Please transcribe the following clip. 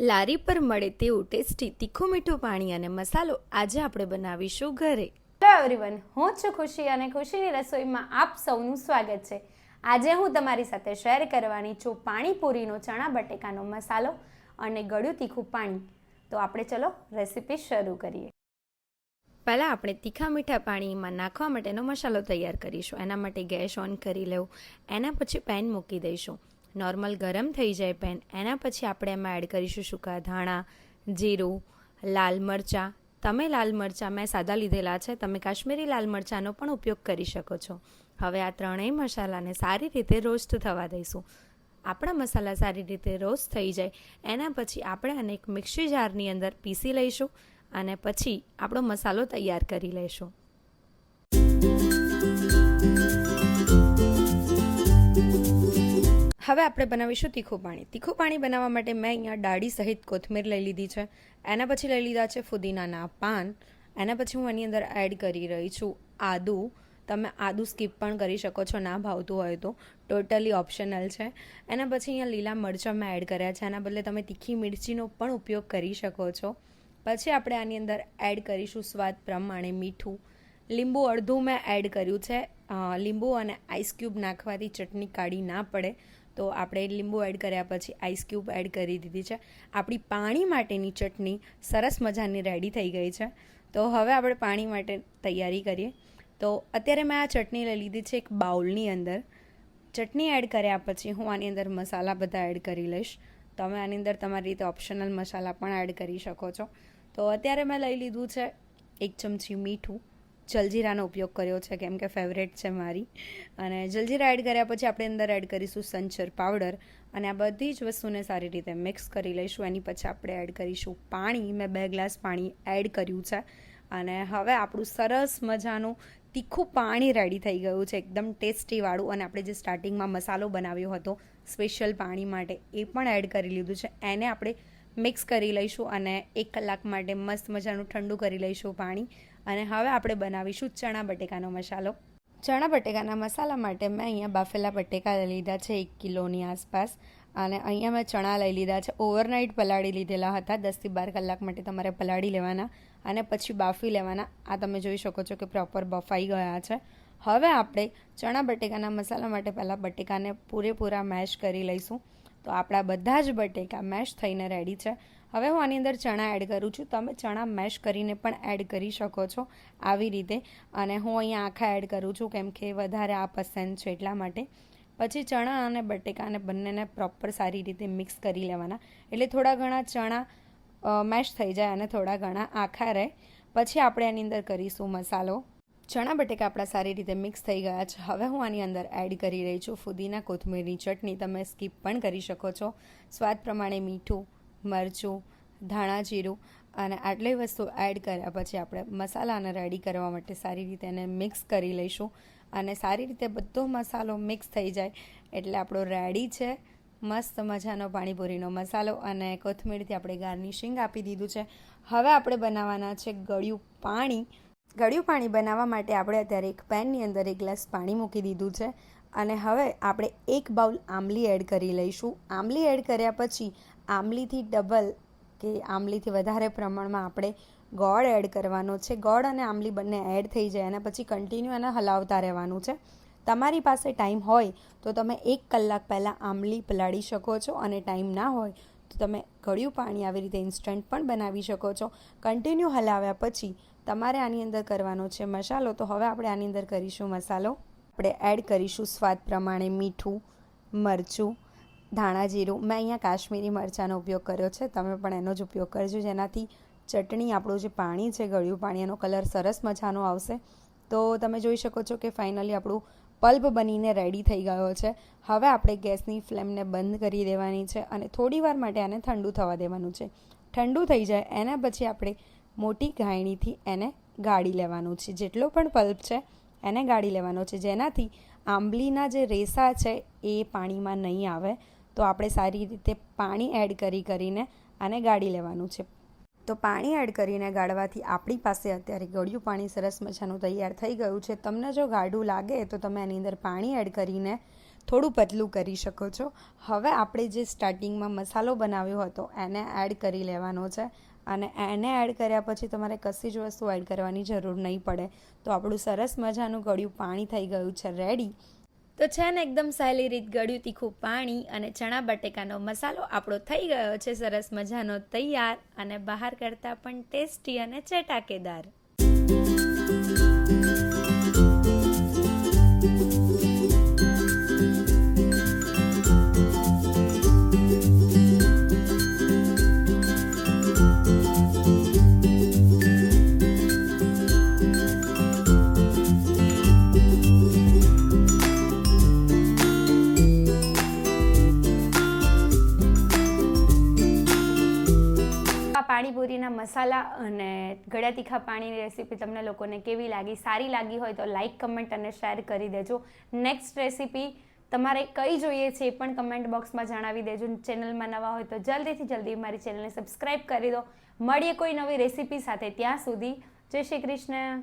લારી પર મળે તેવું ટેસ્ટી તીખું મીઠું પાણી અને મસાલો આજે આપણે બનાવીશું ઘરે. હેલો એવરીવન હું છું ખુશી અને ખુશીની રસોઈમાં આપ સૌનું સ્વાગત છે. આજે હું તમારી સાથે શેર કરવાની છું પાણીપુરીનો ચણા બટેકાનો મસાલો અને ગળ્યું તીખું પાણી. તો આપણે ચલો રેસીપી શરૂ કરીએ. પહેલાં આપણે તીખા મીઠા પાણીમાં નાખવા માટેનો મસાલો તૈયાર કરીશું. એના માટે ગેસ ઓન કરી લેવું. એના પછી પેન મૂકી દઈશું. નોર્મલ ગરમ થઈ જાય પેન. એના પછી આપણે એમાં એડ કરીશું સૂકા ધાણા, જીરું, લાલ મરચાં. તમે લાલ મરચાં મેં સાદા લીધેલા છે, તમે કાશ્મીરી લાલ મરચાંનો પણ ઉપયોગ કરી શકો છો. હવે આ ત્રણેય મસાલાને સારી રીતે રોસ્ટ થવા દઈશું. આપણા મસાલા સારી રીતે રોસ્ટ થઈ જાય. એના પછી આપણે આને એક મિક્સી જારની અંદર પીસી લઈશું અને પછી આપણો મસાલો તૈયાર કરી લઈશું. હવે આપણે બનાવીશું તીખું પાણી. તીખું પાણી બનાવવા માટે મેં અહીંયા ડાળી સહિત કોથમીર લઈ લીધી છે. એના પછી લઈ લીધા છે ફુદીનાના પાન. એના પછી હું એની અંદર એડ કરી રહી છું આદુ. તમે આદુ સ્કીપ પણ કરી શકો છો, ના ભાવતું હોય તો. ટોટલી ઓપ્શનલ છે. એના પછી અહીંયા લીલા મરચાં મેં એડ કર્યા છે. એના બદલે તમે તીખી મિરચીનો પણ ઉપયોગ કરી શકો છો. પછી આપણે આની અંદર એડ કરીશું સ્વાદ પ્રમાણે મીઠું. લીંબુ અડધું મેં એડ કર્યું છે. લીંબુ અને આઈસ ક્યુબ નાખવાથી ચટણી કાઢી ના પડે. તો આપણે લીંબુ એડ કર્યા પછી આઈસ ક્યુબ એડ કરી દીધી છે. આપણી પાણી માટેની ચટણી સરસ મજાની રેડી થઈ ગઈ છે. તો હવે આપણે પાણી માટે તૈયારી કરીએ. તો અત્યારે મેં આ ચટણી લઈ લીધી છે એક બાઉલની અંદર. ચટણી એડ કર્યા પછી હું આની અંદર મસાલા બધા એડ કરી લઈશ. તમે આની અંદર તમારી રીતે ઓપ્શનલ મસાલા પણ એડ કરી શકો છો. તો અત્યારે મેં લઈ લીધું છે એક ચમચી મીઠું. જલજીરાનો ઉપયોગ કર્યો છે, કેમ કે ફેવરેટ છે મારી. અને જલજીરા એડ કર્યા પછી આપણે અંદર એડ કરીશું સંચર પાવડર અને આ બધી જ વસ્તુને સારી રીતે મિક્સ કરી લઈશું. એની પછી આપણે એડ કરીશું પાણી. મેં બે ગ્લાસ પાણી એડ કર્યું છે. અને હવે આપણું સરસ મજાનું તીખું પાણી રેડી થઈ ગયું છે, એકદમ ટેસ્ટીવાળું અને આપણે જે સ્ટાર્ટિંગમાં મસાલો બનાવ્યો હતો સ્પેશિયલ પાણી માટે, એ પણ એડ કરી લીધું છે. એને આપણે મિક્સ કરી લઈશું અને એક કલાક માટે મસ્ત મજાનું ઠંડુ કરી લઈશું પાણી. અને હવે આપણે બનાવીશું ચણા બટેકાનો મસાલો. ચણા બટેકાના મસાલા માટે મેં અહીંયા બાફેલા બટેકા લીધા છે એક કિલોની આસપાસ. અને અહીંયા મેં ચણા લઈ લીધા છે. ઓવરનાઇટ પલાળી લીધેલા હતા. દસથી બાર કલાક માટે તમારે પલાળી લેવાના અને પછી બાફી લેવાના. આ તમે જોઈ શકો છો કે પ્રોપર બફાઈ ગયા છે. હવે આપણે ચણા બટેકાના મસાલા માટે પહેલાં બટેકાને પૂરેપૂરા મેશ કરી લઈશું. તો આપણા બધા જ બટેકા મેશ થઈને રેડી છે. હવે હું આની અંદર ચણા એડ કરું છું. તમે ચણા મેશ કરીને પણ એડ કરી શકો છો આવી રીતે. અને હું અહીંયા આખા એડ કરું છું કેમ કે વધારે આ પસંદ છે એટલા માટે. પછી ચણા અને બટેકાને બંનેને પ્રોપર સારી રીતે મિક્સ કરી લેવાના. એટલે થોડા ઘણા ચણા મેશ થઈ જાય અને થોડા ઘણા આખા રહે. પછી આપણે એની અંદર કરીશું મસાલો. ચણા બટેકા આપણા સારી રીતે મિક્સ થઈ ગયા છે. હવે હું આની અંદર એડ કરી રહી છું ફુદીના કોથમીરની ચટણી. તમે સ્કીપ પણ કરી શકો છો. સ્વાદ પ્રમાણે મીઠું, મરચું, ધાણા જીરું અને આટલી વસ્તુ એડ કર્યા પછી આપણે મસાલાને રેડી કરવા માટે સારી રીતે એને મિક્સ કરી લઈશું અને સારી રીતે બધો મસાલો મિક્સ થઈ જાય એટલે આપણો રેડી છે. મસ્ત મજાનો પાણીપુરીનો મસાલો અને કોથમીરથી આપણે ગાર્નિશિંગ આપી દીધું છે. હવે આપણે બનાવવાના છે ગળ્યું પાણી. ગળ્યું પાણી બનાવવા માટે આપણે અત્યારે એક પેનની અંદર એક ગ્લાસ પાણી મૂકી દીધું છે. અને હવે આપણે એક બાઉલ આંબલી એડ કરી લઈશું. આંબલી એડ કર્યા પછી આંબલીથી ડબલ કે આંબલીથી વધારે પ્રમાણમાં આપણે ગોળ એડ કરવાનો છે. ગોળ અને આંબલી બંને એડ થઈ જાય અને પછી કન્ટિન્યુ એને હલાવતા રહેવાનું છે. તમારી પાસે ટાઈમ હોય તો તમે એક કલાક પહેલાં આંબલી પલાળી શકો છો અને ટાઈમ ના હોય તો તમે ગળ્યું પાણી આવી રીતે ઇન્સ્ટન્ટ પણ બનાવી શકો છો. કન્ટિન્યુ હલાવ્યા પછી તમારે આની અંદર કરવાનો છે મસાલો. તો હવે આપણે આની અંદર કરીશું મસાલો. આપણે એડ કરીશું સ્વાદ પ્રમાણે મીઠું, મરચું, ધાણા જીરું. મેં અહીંયા કાશ્મીરી મરચાંનો ઉપયોગ કર્યો છે. તમે પણ એનો જ ઉપયોગ કરજો. જેનાથી ચટણી, આપણું જે પાણી છે, ગળ્યું પાણી, એનો કલર સરસ મજાનો આવશે. તો તમે જોઈ શકો છો કે ફાઇનલી આપણું પલ્પ બનીને રેડી થઈ ગયો છે. હવે આપણે ગેસની ફ્લેમને બંધ કરી દેવાની છે અને થોડી વાર માટે આને ઠંડુ થવા દેવાનું છે. ઠંડુ થઈ જાય એના પછી આપણે મોટી ઘાયણીથી એને ગાળી લેવાનું છે. જેટલો પણ પલ્પ છે, એને ગાળી લેવાનો છે. જેનાથી આંબલીના જે રેસા છે, એ પાણીમાં નહીં આવે. તો આપણે સારી રીતે પાણી એડ કરી કરીને આને ગાળી લેવાનું છે. તો પાણી એડ કરીને ગાળવાથી આપણી પાસે અત્યારે ગળ્યું પાણી સરસ મજાનું તૈયાર થઈ ગયું છે. તમને જો ગાઢું લાગે તો તમે આની અંદર પાણી એડ કરીને થોડું પતલું કરી શકો છો. હવે આપણે જે સ્ટાર્ટિંગમાં મસાલો બનાવ્યો હતો એને એડ કરી લેવાનો છે અને એને એડ કર્યા પછી તમારે કશી જ વસ્તુ એડ કરવાની જરૂર નહીં પડે. તો આપણું સરસ મજાનું ગળ્યું પાણી થઈ ગયું છે. રેડી તો છે ને એકદમ સહેલી રીત ગળ્યું તીખું પાણી અને ચણા બટેકાનો મસાલો આપણો થઈ ગયો છે સરસ મજાનો તૈયાર અને બહાર કરતાં પણ ટેસ્ટી અને ચટાકેદાર. પાણીપુરીના મસાલા અને ગળ્યા તીખા પાણીની રેસીપી તમને લોકોને કેવી લાગી, સારી લાગી હોય તો લાઇક કમેન્ટ અને શેર કરી દેજો. નેક્સ્ટ રેસીપી તમારે કઈ જોઈએ છે એ પણ કમેન્ટ બોક્સમાં જણાવી દેજો. ચેનલમાં નવા હોય તો જલ્દીથી જલ્દી મારી ચેનલને સબસ્ક્રાઈબ કરી દો. મળીએ કોઈ નવી રેસીપી સાથે ત્યાં સુધી. જય શ્રી કૃષ્ણ.